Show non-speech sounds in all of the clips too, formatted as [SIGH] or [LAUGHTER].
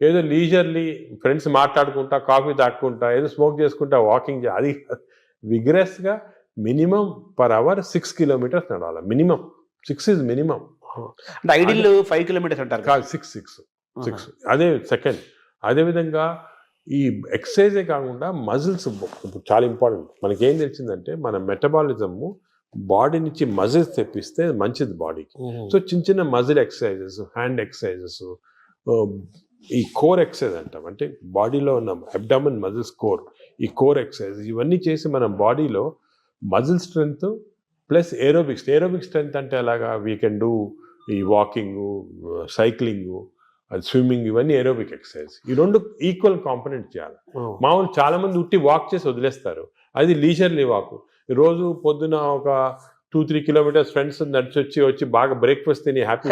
ఏదో leisurely friends మాట్లాడుకుంటా coffee తాక్కుంటా ఏదో స్మోక్ చేసుకుంటా వాకింగ్ అది విగ్రెస్గా minimum per hour six kilometres నడవాలి. మినిమం సిక్స్ ఇస్ మినిమం అంటే ఐడిల్ ఫైవ్ కిలోమీటర్స్ అంటారు కదా. కాదు సిక్స్ సిక్స్ సిక్స్ అదే సెకండ్ అదేవిధంగా ఈ ఎక్సర్సైజే కాకుండా మజిల్స్ చాలా ఇంపార్టెంట్ మనకి ఏం తెలిసిందంటే మన మెటబాలిజము బాడీ నుంచి మజిల్స్ తెప్పిస్తే మంచిది బాడీకి సో చిన్న చిన్న మజిల్ ఎక్సర్సైజెస్ హ్యాండ్ ఎక్సర్సైజెస్ ఈ కోర్ ఎక్సర్సైజ్ అంటాం. అంటే బాడీలో ఉన్న అబ్డామన్ మజిల్స్ కోర్ ఈ కోర్ ఎక్సర్సైజ్ ఇవన్నీ చేసి మన బాడీలో muscle strength plus aerobics aerobic strength అంటే అలాగా వీ కెన్ డూ ఈ వాకింగ్ సైక్లింగ్ అది స్విమ్మింగ్ ఇవన్నీ ఏరోబిక్ ఎక్సర్సైజ్ ఈ రెండు ఈక్వల్ కాంపనెంట్ చేయాలి. మామూలు చాలా మంది ఉట్టి వాక్ చేసి వదిలేస్తారు. అది లీజర్లీ వాక్ రోజు పొద్దున ఒక టూ త్రీ కిలోమీటర్స్ ఫ్రెండ్స్ నడిచి వచ్చి వచ్చి బాగా బ్రేక్ఫాస్ట్ తిని హ్యాపీ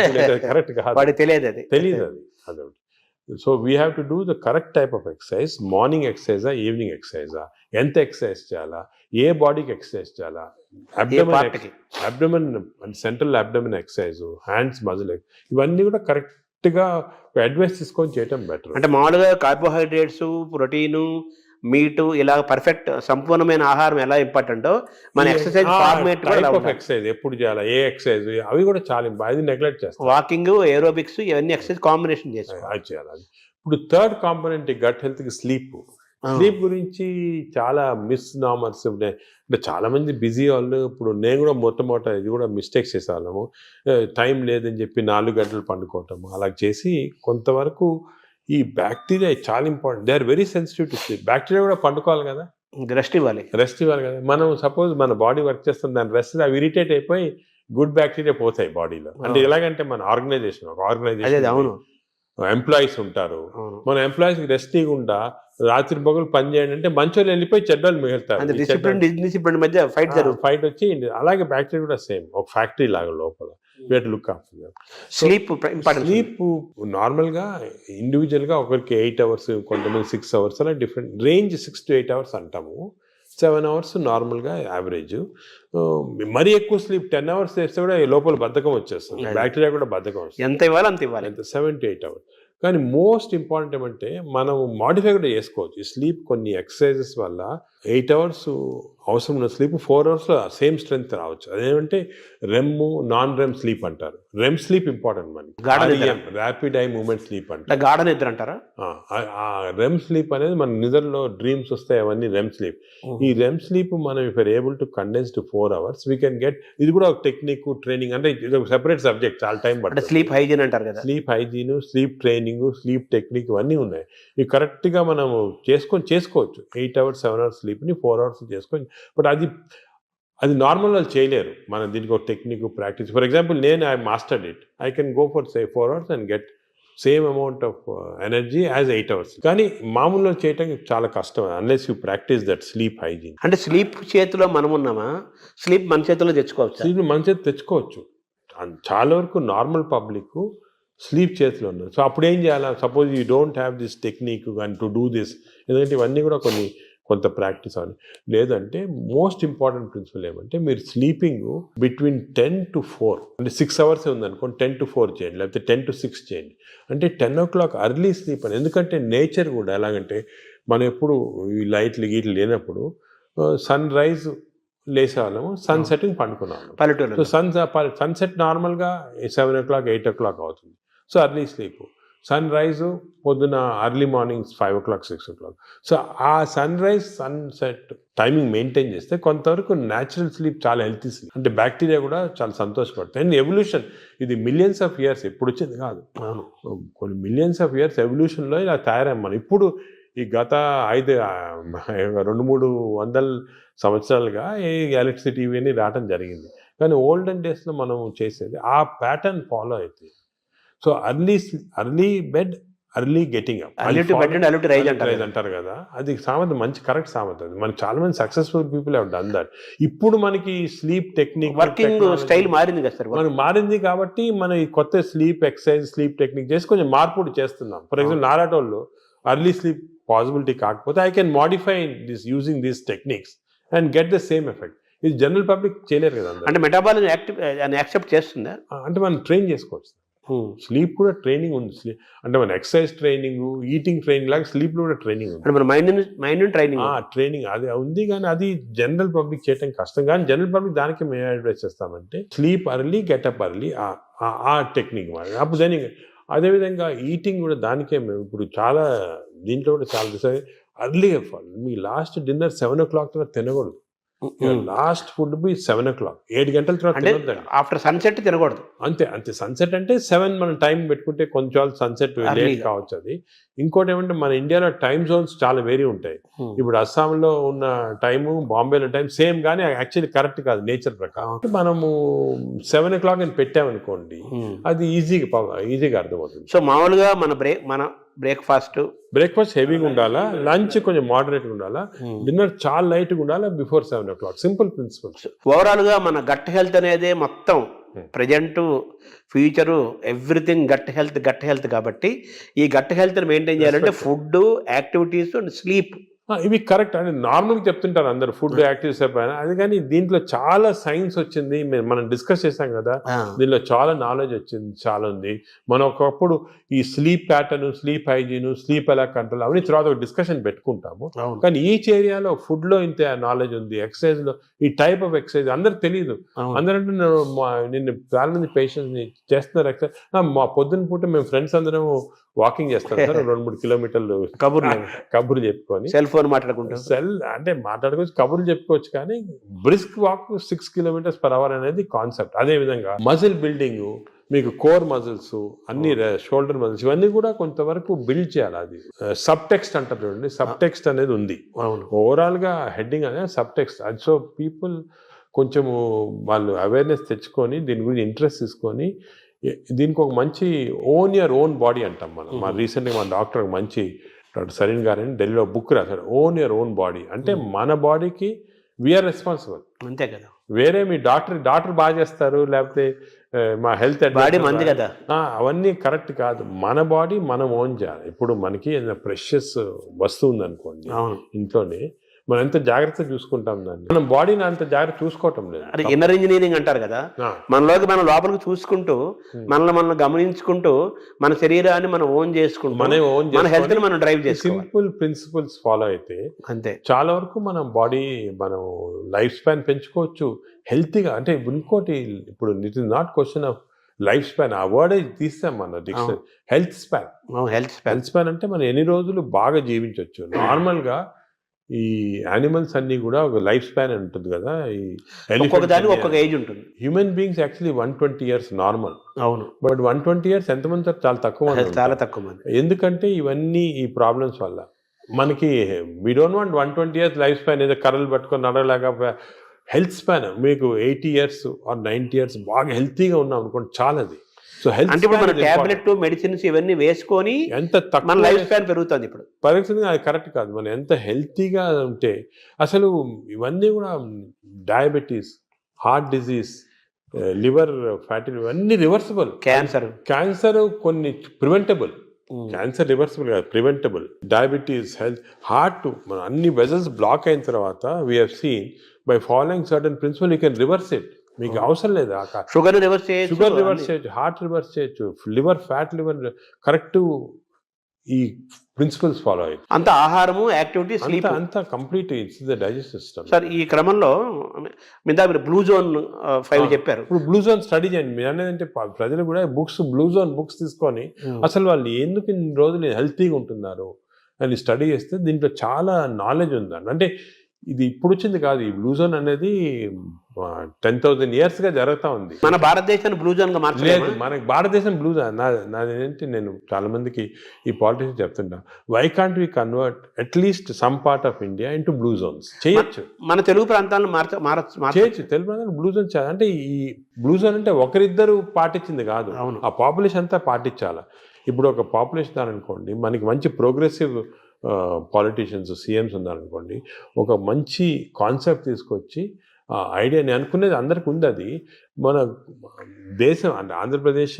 కరెక్ట్ [LAUGHS] కాదు. తెలియదు అది. తెలియదు అది. అదొకటి. So we have to do the correct type of exercise morning ఎక్సర్సైజా evening ఎక్సర్సైజా ఎంత ఎక్సర్సైజ్ చేయాలా ఏ బాడీకి ఎక్సర్సైజ్ చేయాలా కి? Abdomen central abdomen exercise hands muscle ఇవన్నీ కూడా కరెక్ట్గా అడ్వైస్ తీసుకొని చేయటం బెటర్ అంటే మామూలుగా కార్బోహైడ్రేట్స్ ప్రోటీన్ మీట్ ఇలా పర్ఫెక్ట్ సంపూర్ణమైన ఆహారం ఎలా ఇంపార్టెంటో మన ఎక్సర్సైజ్ ఫార్మేట్ ఎక్సర్సైజ్ ఎప్పుడు చేయాలా? ఏ ఎక్సర్సైజ్ అవి కూడా చాలా అది నెగ్లెక్ట్ చేస్తాం. వాకింగ్ ఏరోబిక్స్ ఇవన్నీ ఎక్సర్సైజ్ కాంబినేషన్ చేసుకోవాలి. చేయాలి. ఇప్పుడు థర్డ్ కాంపోనెంట్ గట్ హెల్త్కి స్లీప్ స్లీప్ గురించి చాలా మిస్ నామర్స్ ఉన్నాయి. అంటే చాలా మంది బిజీ వాళ్ళు ఇప్పుడు నేను కూడా మొట్టమొదట ఇది కూడా మిస్టేక్స్ చేసేవాళ్ళము. టైం లేదని చెప్పి నాలుగు గంటలు పండుకోవటము అలా చేసి కొంతవరకు ఈ బ్యాక్టీరియా చాలా important they are very sensitive to sleep bacteria కూడా పండుకోవాలి కదా? రెస్ట్ ఇవ్వాలి. రెస్ట్ ఇవ్వాలి కదా? మనం సపోజ్ మన బాడీ వర్క్ చేస్తుంది దాని రెస్ట్ అవి ఇరిటేట్ అయిపోయి గుడ్ బ్యాక్టీరియా పోతాయి బాడీలో అంటే. ఎలాగంటే మన ఆర్గనైజేషన్ ఒక అదే ఆర్గనైజేషన్ అవును. ఎంప్లాయీస్ ఉంటారు. మన ఎంప్లాయీస్కి రెస్ట్ ఇవ్వకుండా రాత్రి పగలు పని చేయండి అంటే మంచోళ్ళు వెళ్ళిపోయి చెడ్డోళ్ళు అంటే మిగులుతారు డిసిప్లిన్ మధ్య ఫైట్ ఫైట్ వచ్చి అలాగే బ్యాక్టీరియా కూడా సేమ్ ఒక ఫ్యాక్టరీ లాగా లోపల. వేట్ లుక్ స్లీప్ స్లీప్ నార్మల్గా ఇండివిజువల్గా ఒకరికి ఎయిట్ అవర్స్ కొంతమంది సిక్స్ అవర్స్ అలా different range six to eight hours అంటాము. సెవెన్ అవర్స్ నార్మల్గా యావరేజ్ మరీ ఎక్కువ స్లీప్ టెన్ అవర్స్ చేస్తే కూడా ఈ లోపల బద్ధకం వచ్చేస్తుంది. బ్యాక్టీరియా కూడా బద్ధకం వస్తుంది. ఎంత ఇవ్వాలి అంత ఇవ్వాలి. ఎంత? సెవెన్ టు ఎయిట్ అవర్స్ కానీ మోస్ట్ ఇంపార్టెంట్ ఏమంటే మనం మాడిఫై కూడా చేసుకోవచ్చు. ఈ స్లీప్ కొన్ని ఎక్సర్సైజెస్ వల్ల ఎయిట్ అవర్స్ అవసరం ఉన్న స్లీప్ ఫోర్ అవర్స్లో సేమ్ స్ట్రెంగ్త్ రావచ్చు. అదేమంటే రెమ్ నాన్ రెమ్ స్లీప్ అంటారు. REM sleep important. మనకి ర్యాపిడ్ ఐ మూమెంట్ స్లీప్ అంటే గాఢ నిద్ర అంటారా? రెమ్ స్లీప్ అనేది మన నిద్రలో డ్రీమ్స్ వస్తాయి అవన్నీ రెమ్ స్లీప్. ఈ రెమ్ స్లీప్ మనం if able to condense to four hours we can get ఇది కూడా ఒక టెక్నిక్ ట్రైనింగ్ అంటే ఇది ఒక సెపరేట్ సబ్జెక్ట్ చాలా టైం పడుతుంది. స్లీప్ హైజీన్ అంటారు కదా. Sleep hygiene sleep training sleep technique ఇవన్నీ ఉన్నాయి. ఇవి కరెక్ట్గా మనము చేసుకొని చేసుకోవచ్చు. ఎయిట్ అవర్స్ సెవెన్ అవర్స్ స్లీప్ని ఫోర్ అవర్స్ చేసుకొని బట్ అది అది నార్మల్ వాళ్ళు చేయలేరు. మనం దీనికి ఒక టెక్నిక్ ప్రాక్టీస్. ఫర్ ఎగ్జాంపుల్ నేను I mastered it. I can go for say four hours and get same amount of energy as eight hours కానీ మామూలుగా చేయటం చాలా కష్టం. Unless you practice that sleep hygiene అంటే స్లీప్ చేతిలో మనం ఉన్నామా స్లీప్ మన చేతిలో తెచ్చుకోవచ్చు? స్లీప్ మంచిగా తెచ్చుకోవచ్చు. అన్- చాలా వరకు నార్మల్ పబ్లిక్ స్లీప్ చేతిలో ఉన్నారు. సో అప్పుడు ఏం చేయాలి? Suppose you don't have this technique and to do this. ఎందుకంటే ఇవన్నీ కూడా కొన్ని కొంత ప్రాక్టీస్ అవ్వాలి. లేదంటే మోస్ట్ ఇంపార్టెంట్ ప్రిన్సిపల్ ఏమంటే మీరు sleeping between ten to four అంటే సిక్స్ అవర్స్ ఉందనుకోండి టెన్ టు ఫోర్ చేయండి లేకపోతే టెన్ టు సిక్స్ చేయండి. అంటే ten o'clock early sleep అని ఎందుకంటే నేచర్ కూడా ఎలాగంటే మనం ఎప్పుడు ఈ లైట్లు గీట్లు లేనప్పుడు సన్ రైజ్ లేసేవాళ్ళము సన్ సెట్టింగ్ పండుకున్నాము పల్లెటూరు సో సన్ సన్సెట్ నార్మల్గా seven o'clock eight o'clock అవుతుంది. So early sleep. Sun rise పొద్దున early morning five o'clock six o'clock. So ఆ sunrise sunset timing maintain చేస్తే కొంతవరకు న్యాచురల్ స్లీప్ చాలా హెల్తీ స్లీప్. అంటే బ్యాక్టీరియా కూడా చాలా సంతోషపడుతుంది. అండ్ ఎవల్యూషన్ ఇది మిలియన్స్ ఆఫ్ ఇయర్స్ ఎప్పుడు వచ్చింది కాదు. అవును. కొన్ని మిలియన్స్ ఆఫ్ ఇయర్స్ ఎవల్యూషన్లో ఇలా తయారయ్యాం మనం. ఇప్పుడు ఈ గత ఐదు రెండు మూడు వందల సంవత్సరాలుగా ఈ ఎలక్ట్రిసిటీ ఇవన్నీ రావటం జరిగింది. కానీ ఓల్డెన్ డేస్లో మనం చేసేది ఆ ప్యాటర్న్ ఫాలో అవుతుంది so early early bed early getting up rise అంటారు కదా. అది సామెత మంచి కరెక్ట్ సామెత అది. మనకి చాలా మంది successful people have done that ఇప్పుడు మనకి స్లీప్ టెక్నిక్ వర్కింగ్ స్టైల్ మారింది కదా సార్ మనకు మారింది కాబట్టి మనం ఈ కొత్త స్లీప్ ఎక్సర్సైజ్ స్లీప్ టెక్నిక్ చేసి కొంచెం మార్పు చేస్తున్నాం. ఫర్ ఎగ్జాంపుల్ నారాటోళ్ళు అర్లీ స్లీప్ పాసిబిలిటీ కాకపోతే I can modify this using these techniques and get the same effect ఇది జనరల్ పబ్లిక్ చేయలేరు కదా. అంటే మెటాబాలిజం యాక్టివ్ యాక్సెప్ట్ చేస్తుందా? అంటే మనం ట్రైన్ చేసుకోవచ్చు. స్లీప్ కూడా ట్రైనింగ్ ఉంది. అంటే మన ఎక్సర్సైజ్ ట్రైనింగ్ ఈటింగ్ ట్రైనింగ్ లాగా స్లీప్ కూడా ట్రైనింగ్ ఉంది. అంటే మన మైండ్ మైండ్ ట్రైనింగ్ ఆ ట్రైనింగ్ అది ఉంది కానీ అది జనరల్ పబ్లిక్ చేయడం కష్టం. కానీ జనరల్ పబ్లిక్ దానికి మేము అడ్వైస్ చేస్తామంటే sleep early get up early ఆ టెక్నిక్ మరి అప్పుడు దాని అదేవిధంగా ఈటింగ్ కూడా దానికే మేము ఇప్పుడు చాలా దీంట్లో కూడా చాలా అర్లీగా మీ last dinner seven o'clock తర్వాత తినకూడదు. Last food be seven o'clock. ఏడు గంటల తర్వాత ఆఫ్టర్ సన్సెట్ తినకూడదు. అంతే అంతే. సన్సెట్ అంటే సెవెన్ మనం టైం పెట్టుకుంటే కొంచెం సన్సెట్ లేట్. కావచ్చు అది. ఇంకోటి ఏమంటే మన ఇండియాలో టైం జోన్స్ చాలా వేరీ ఉంటాయి. ఇప్పుడు అస్సాంలో ఉన్న టైము బాంబేలో టైం సేమ్ కానీ యాక్చువల్లీ కరెక్ట్ కాదు నేచర్ ప్రకారం. మనము సెవెన్ ఓ క్లాక్ అని పెట్టామనుకోండి అది ఈజీగా ఈజీగా అర్థమవుతుంది. సో మామూలుగా మన బ్రేక్ మన బ్రేక్ఫాస్ట్. బ్రేక్ఫాస్ట్ హెవీగా ఉండాలా? లంచ్ కొంచెం మోడరేట్గా ఉండాలా? డిన్నర్ చాలా లైట్గా ఉండాలా? Before seven o'clock. Simple principles ఓవరాల్గా మన గట్ హెల్త్ అనేది మొత్తం Hmm. Present future everything gut health gut health కాబట్టి ఈ గట్ హెల్త్ మెయింటైన్ చేయాలంటే. ఫుడ్ యాక్టివిటీస్ అండ్ స్లీప్ ఇవి కరెక్ట్. అంటే నార్మల్గా చెప్తుంటారు అందరు ఫుడ్ యాక్టివ్స్ అయిపోయినా అది కానీ దీంట్లో చాలా సైన్స్ వచ్చింది. మేము- మనం డిస్కస్ చేసాం కదా. దీనిలో చాలా నాలెడ్జ్ వచ్చింది చాలా ఉంది. మనం ఒకప్పుడు ఈ sleep pattern sleep hygiene sleep ఎలా కంట్రోల్ అవన్నీ తర్వాత ఒక డిస్కషన్ పెట్టుకుంటాము. కానీ ఈచ్ ఏరియాలో ఫుడ్లో ఇంత నాలెడ్జ్ ఉంది ఎక్సర్సైజ్లో ఈ టైప్ ఆఫ్ ఎక్సర్సైజ్ అందరికి తెలియదు. అందరంటే నేను మా- నిన్ను చాలా మంది పేషెంట్స్ని చేస్తున్నారు ఎక్సర్సైజ్. మా పొద్దున్న పూట మేము ఫ్రెండ్స్ అందరం వాకింగ్ చేస్తాం [LAUGHS] సార్ రెండు మూడు కిలోమీటర్లు కబుర్లు. కబుర్లు చెప్పుకొని. సెల్ ఫోన్ మాట్లాడుకుంటాం. సెల్ అంటే మాట్లాడుకోవచ్చు కబుర్లు చెప్పుకోవచ్చు కానీ brisk walk six kilometres per hour అనేది కాన్సెప్ట్. అదే విధంగా మజిల్ బిల్డింగ్ మీకు కోర్ మజిల్స్ అన్ని షోల్డర్ మజిల్స్ ఇవన్నీ కూడా కొంతవరకు బిల్డ్ చేయాలి అది. సబ్ టెక్స్ట్ అంటారు చూడండి సబ్ టెక్స్ట్ అనేది ఉంది. అవును. ఓవరాల్గా హెడ్డింగ్ అనేది సబ్ టెక్స్ట్ అది సో పీపుల్ కొంచెము వాళ్ళు అవేర్నెస్ తెచ్చుకొని దీని గురించి ఇంట్రెస్ట్ తీసుకొని దీనికి ఒక మంచి ఓన్ యర్ ఓన్ బాడీ అంటాం మనం. మా. రీసెంట్గా మన డాక్టర్ ఒక మంచి డాక్టర్ సరీన్ గారు అని ఢిల్లీలో బుక్ రాశాడు ఓన్ యర్ ఓన్ బాడీ అంటే Mhm. మన బాడీకి వీఆర్ రెస్పాన్సిబుల్ అంతే కదా. వేరే మీ డాక్టర్ డాక్టర్ బాగా చేస్తారు లేకపోతే మా హెల్త్ బాడీ మంది కదా. అవన్నీ కరెక్ట్ కాదు. మన బాడీ మనం ఓన్ చేయాలి. ఇప్పుడు మనకి ఏదైనా ప్రెషస్ వస్తువు ఉందనుకోండి అవును. ఇంట్లోనే మనం ఎంత జాగ్రత్త చూసుకుంటాం దాన్ని. మనం బాడీని అంత జాగ్రత్త చూసుకోవటం లేదు. అది ఇన్నర్ ఇంజనీరింగ్ అంటారు కదా. మనలోకి మనం లోపలికి చూసుకుంటూ. మనల్ని మనం గమనించుకుంటూ మన శరీరాన్ని మనం ఓన్ చేసుకుంటూ మనం ఓన్ మన హెల్త్ మనం డ్రైవ్ చేసుకోవాలి. సింపుల్ ప్రిన్సిపల్స్ ఫాలో అయితే అంతే. చాలా వరకు మనం బాడీ మనం లైఫ్ స్పాన్ పెంచుకోవచ్చు. హెల్తీగా అంటే ఇంకోటి ఇప్పుడు it is not question of life span ఆ వర్డ్ తీస్తాం మన dictionary health span health spell health span అంటే మనం ఎన్ని రోజులు బాగా జీవించవచ్చు నార్మల్గా ఈ యానిమల్స్ అన్ని కూడా ఒక లైఫ్ స్పాన్ ఉంటుంది కదా ఈ ఒక్కొక్క దానికి ఒక్కొక్క ఏజ్ ఉంటుంది. Human beings actually one twenty years normal అవును. బట్ వన్ ట్వంటీ ఇయర్స్ ఎంతమంది ఉంటారు? చాలా తక్కువ [LAUGHS] చాలా. తక్కువ మంది. ఎందుకంటే ఇవన్నీ ఈ ప్రాబ్లమ్స్ వల్ల. మనకి we don't want one twenty years life span ఏదో కర్రలు పట్టుకొని నడవలేక హెల్త్ స్పాన్ మీకు eighty years or ninety years బాగా హెల్తీగా ఉన్నాం అనుకోండి చాలా అది సో హెల్త్ అంటే ఇప్పుడు మన టాబ్లెట్ మెడిసిన్స్ ఇవన్నీ వేసుకొని ఎంత మన లైఫ్ స్పాన్ పెరుగుతుంది ఇప్పుడు. పరిస్థితి అది కరెక్ట్ కాదు. మనం ఎంత హెల్తీగా ఉంటే అసలు ఇవన్నీ కూడా diabetes heart disease liver fatty ఇవన్నీ రివర్సిబుల్ క్యాన్సర్ క్యాన్సర్ కొన్ని ప్రివెంటబుల్ క్యాన్సర్ రివర్సిబుల్ కాదు ప్రివెంటబుల్ డయాబెటీస్ హెల్త్ హార్ట్ మన అన్ని వెజల్స్ బ్లాక్ అయిన తర్వాత we have seen by following certain principle you can reverse it మీకు అవసరం లేదు షుగర్ రివర్స్ చేయొచ్చు షుగర్ రివర్స్. చేయొచ్చు హార్ట్ రివర్స్ చేయొచ్చు లివర్ ఫ్యాట్ లివర్ కరెక్ట్ ఈ ప్రిన్సిపల్స్ ఫాలో అయ్యి అంత ఆహారము యాక్టివిటీ అంత స్లీప్. అంత complete it's the digest system. Sir ఈ క్రమంలో మీద మీరు బ్లూ జోన్ ఫైవ్. చెప్పారు. ఇప్పుడు బ్లూ జోన్ స్టడీ చేయండి. మీరు అనేది ప్రజలు కూడా బుక్స్ బ్లూ జోన్ బుక్స్ తీసుకొని అసలు వాళ్ళు ఎందుకు ఇన్ని రోజులు హెల్తీగా ఉంటున్నారు అని స్టడీ చేస్తే దీంట్లో చాలా నాలెడ్జ్ ఉందండి. అంటే ఇది ఇప్పుడు వచ్చింది కాదు. ఈ బ్లూ జోన్ అనేది టెన్ థౌసండ్ ఇయర్స్గా జరుగుతా ఉంది. మన భారతదేశాన్ని బ్లూ జోన్గా లేదు. మార్చలేదు మనకి భారతదేశం బ్లూ జోన్. నాదేంటి నేను చాలా మందికి ఈ politics చెప్తుంటా. Why can't we convert at least some part of India into blue zones చేయొచ్చు. మన తెలుగు ప్రాంతాలను మార్చ చేయొచ్చు. తెలుగు బ్లూ జోన్ అంటే ఈ బ్లూ జోన్ అంటే ఒకరిద్దరు పాటించింది కాదు. అవును. ఆ పాపులేషన్ అంతా పాటించాలి. ఇప్పుడు ఒక పాపులేషన్ అనుకోండి మనకి మంచి ప్రోగ్రెసివ్ పాలిటీషియన్స్ సీఎంస్ ఉన్నారనుకోండి ఒక మంచి కాన్సెప్ట్ తీసుకొచ్చి ఆ ఐడియా నేను అనుకునేది అందరికి ఉంది అది. మన దేశం అంటే ఆంధ్రప్రదేశ్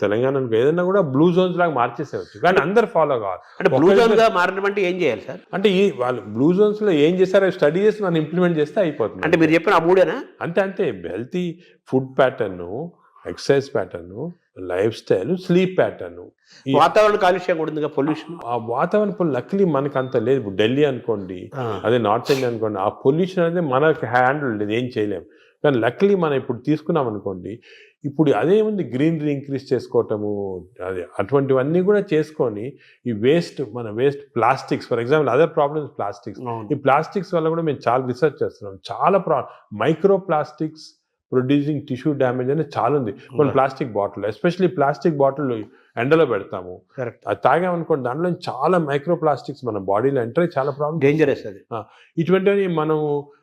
తెలంగాణ ఏదైనా కూడా బ్లూ జోన్స్ లాగా మార్చేసేవచ్చు కానీ అందరు ఫాలో కావాలి. అంటే బ్లూ ఒకరిద్దరు- జోన్గా మారడం అంటే ఏం చేయాలి సార్? అంటే ఈ వాళ్ళు బ్లూ జోన్స్లో ఏం చేస్తారో స్టడీ చేసి మనం ఇంప్లిమెంట్ చేస్తే అయిపోతుంది. అంటే మీరు చెప్పిన ఆ మూడేనా? అంతే అంతే. Healthy food pattern exercise pattern lifestyle sleep pattern. వాతావరణ కాలుష్యం కూడా ఉంది పొల్యూషన్? ఆ వాతావరణ లక్లీ మనకు అంత లేదు. ఇప్పుడు ఢిల్లీ అనుకోండి అదే నార్త్ ఇండియా అనుకోండి ఆ పొల్యూషన్ అనేది మనకి హ్యాండిల్ లేదు ఏం చేయలేం. కానీ లక్లీ మనం ఇప్పుడు తీసుకున్నాం అనుకోండి ఇప్పుడు అదేముంది గ్రీనరీ ఇంక్రీజ్ చేసుకోవటము అది అటువంటివన్నీ కూడా చేసుకొని ఈ వేస్ట్ మన waste plastics for example other problems plastics. ఈ ప్లాస్టిక్స్ వల్ల కూడా మేము చాలా రీసెర్చ్ చేస్తున్నాం. చాలా ప్రా micro plastics producing tissue damage అనేది చాలా ఉంది. కొన్ని Okay. Plastic bottle especially plastic bottle ఎండలో పెడతాము. అది తాగామనుకోండి దాంట్లో చాలా మైక్రో ప్లాస్టిక్స్ మన బాడీలో ఎంటర్ చాలా ప్రాబ్లమ్ డేంజరస్ అది. ఇటువంటివి మనం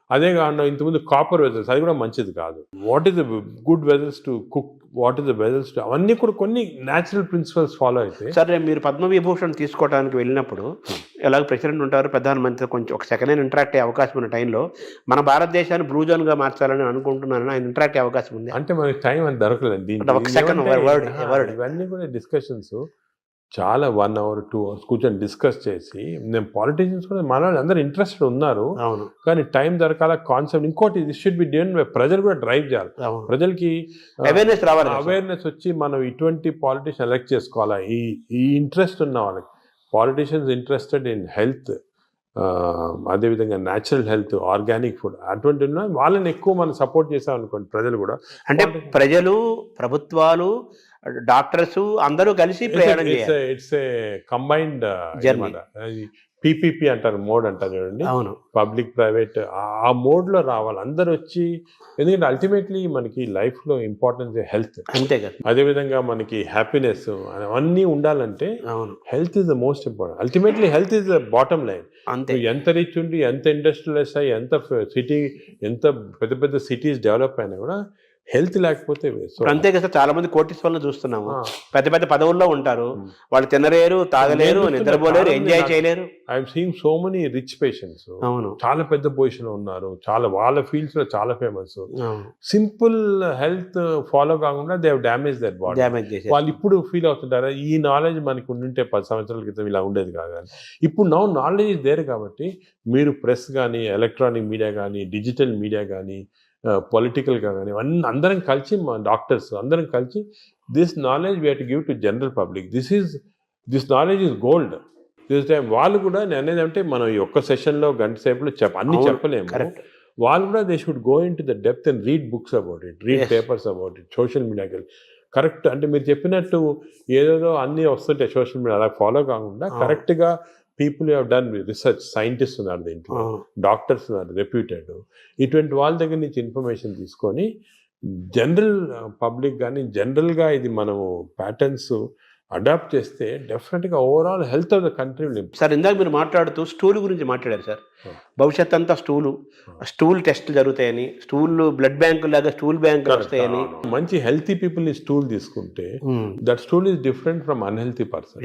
అదే కాకుండా ఇంతకుముందు కాపర్ వెజల్స్ అది కూడా మంచిది కాదు. What is the good vessels to cook what is the vessels to అవన్నీ కూడా కొన్ని న్యాచురల్ ప్రిన్సిపల్స్ ఫాలో అయితే సరే మీరు పద్మవిభూషణ్ తీసుకోవడానికి వెళ్ళినప్పుడు ఎలాగ ప్రెసిడెంట్ ఉంటారు ప్రధానమంత్రి కొంచెం ఒక సెకండ్ హ్యాండ్ ఇంటరాక్ట్ అయ్యే అవకాశం ఉన్న టైంలో మన భారతదేశాన్ని బ్లూ జోన్గా మార్చాలని అనుకుంటున్నాను ఆయన ఇంటరాక్ట్ అయ్యే అవకాశం ఉంది. అంటే మనకి టైం అని దొరకలేదు. ఇవన్నీ కూడా డిస్కషన్స్ చాలా వన్ అవర్ టూ అవర్స్ కూర్చొని డిస్కస్ చేసి నేను పాలిటీషియన్స్ కూడా మన వాళ్ళు అందరూ ఇంట్రెస్టెడ్ ఉన్నారు. అవును. కానీ టైం దొరకాల కాన్సెప్ట్ ఇంకోటి ఇది షుడ్ బి డెన్ ప్రజలు కూడా డ్రైవ్ చేయాలి. ప్రజలకి అవేర్నెస్ రావాలి. అవేర్నెస్ వచ్చి మనం ఇటువంటి పాలిటీషియన్ ఎలక్ట్ చేసుకోవాలా? ఈ ఈ ఇంట్రెస్ట్ ఉన్న వాళ్ళకి. పాలిటీషియన్స్ ఇంట్రెస్టెడ్ ఇన్ హెల్త్ అదేవిధంగా న్యాచురల్ హెల్త్ ఆర్గానిక్ ఫుడ్ అటువంటి ఉన్న వాళ్ళని ఎక్కువ మనం సపోర్ట్ చేసాం అనుకోండి ప్రజలు కూడా. అంటే ప్రజలు ప్రభుత్వాలు డాక్టర్స్ అందరూ కలిసి ప్రయాణం ఇట్స్ ఏ కంబైన్డ్. పీపీపీ అంటారు మోడ్ అంటారు చూడండి. అవును. పబ్లిక్ ప్రైవేట్ ఆ మోడ్లో రావాలి. అందరు వచ్చి ఎందుకంటే అల్టిమేట్లీ మనకి లైఫ్లో ఇంపార్టెన్స్ హెల్త్ అంతే కదా. అదేవిధంగా మనకి హ్యాపీనెస్ అవన్నీ ఉండాలంటే అవును. Health is the most important ultimately health is the bottom line అంతే. ఎంత రిచ్ ఉండి ఎంత ఇండస్ట్రియలైజ్ అయ్యి ఎంత సిటీ ఎంత పెద్ద పెద్ద సిటీస్ డెవలప్ అయినా కూడా హెల్త్ లేకపోతే అంతే కదా చాలా మంది కోటీశ్వర్లను చూస్తున్నాము. ఆ, పెద్ద పెద్ద పదవుల్లో ఉంటారు. వాళ్ళు తినలేరు తాగలేరు నిద్రపోలేరు ఎంజాయ్ చేయలేరు. I'm seeing so many rich patients. అవును. చాలా పెద్ద పొజిషన్ ఉన్నారు. చాలా వాళ్ళ ఫీల్డ్స్లో చాలా ఫేమస్. సింపుల్ హెల్త్ ఫాలో కాకుండా they damage that body. Damage చేసేసి. వాళ్ళు ఇప్పుడు ఫీల్ అవుతుంటారా? ఈ నాలెడ్జ్ మనకు ఉండుంటే పది సంవత్సరాల క్రితం ఇలా ఉండేది కాదు? ఇప్పుడు నౌ నాలెడ్జ్ దేర్ కాబట్టి మీరు ప్రెస్ కానీ ఎలక్ట్రానిక్ మీడియా కానీ డిజిటల్ మీడియా కానీ పొలిటికల్గా కానీ అన్ని అందరం కలిసి మా డాక్టర్స్ అందరం కలిసి this knowledge we to give to general public this is this knowledge is gold this time వాళ్ళు కూడా నేను అనేది అంటే మనం ఈ ఒక్క సెషన్లో గంట సేపులో చెప్ప అన్ని చెప్పలేము. వాళ్ళు కూడా they should go into the depth and read books about it read. Papers about it social మీడియాకి కరెక్ట్ అంటే మీరు చెప్పినట్టు ఏదేదో అన్నీ వస్తుంటాయి సోషల్ మీడియా అలా ఫాలో కాకుండా. కరెక్ట్గా people have done research scientist ఉన్నారు దీంట్లో డాక్టర్స్ ఉన్నారు రెప్యూటెడ్ ఇటువంటి వాళ్ళ దగ్గర నుంచి ఇన్ఫర్మేషన్ తీసుకొని జనరల్ పబ్లిక్ కానీ జనరల్గా ఇది మనము ప్యాటర్న్స్ అడాప్ట్ చేస్తే డెఫినెట్గా overall health of the country sir ఇందాక మీరు మాట్లాడుతూ స్టూల్ గురించి మాట్లాడారు సార్. భవిష్యత్ అంతా స్టూలు స్టూల్ టెస్ట్లు జరుగుతాయని స్టూల్ బ్లడ్ బ్యాంకు లాగా స్టూల్ బ్యాంకులు వస్తాయని. మంచి హెల్తీ పీపుల్ని స్టూల్ తీసుకుంటే that stool is different from unhealthy person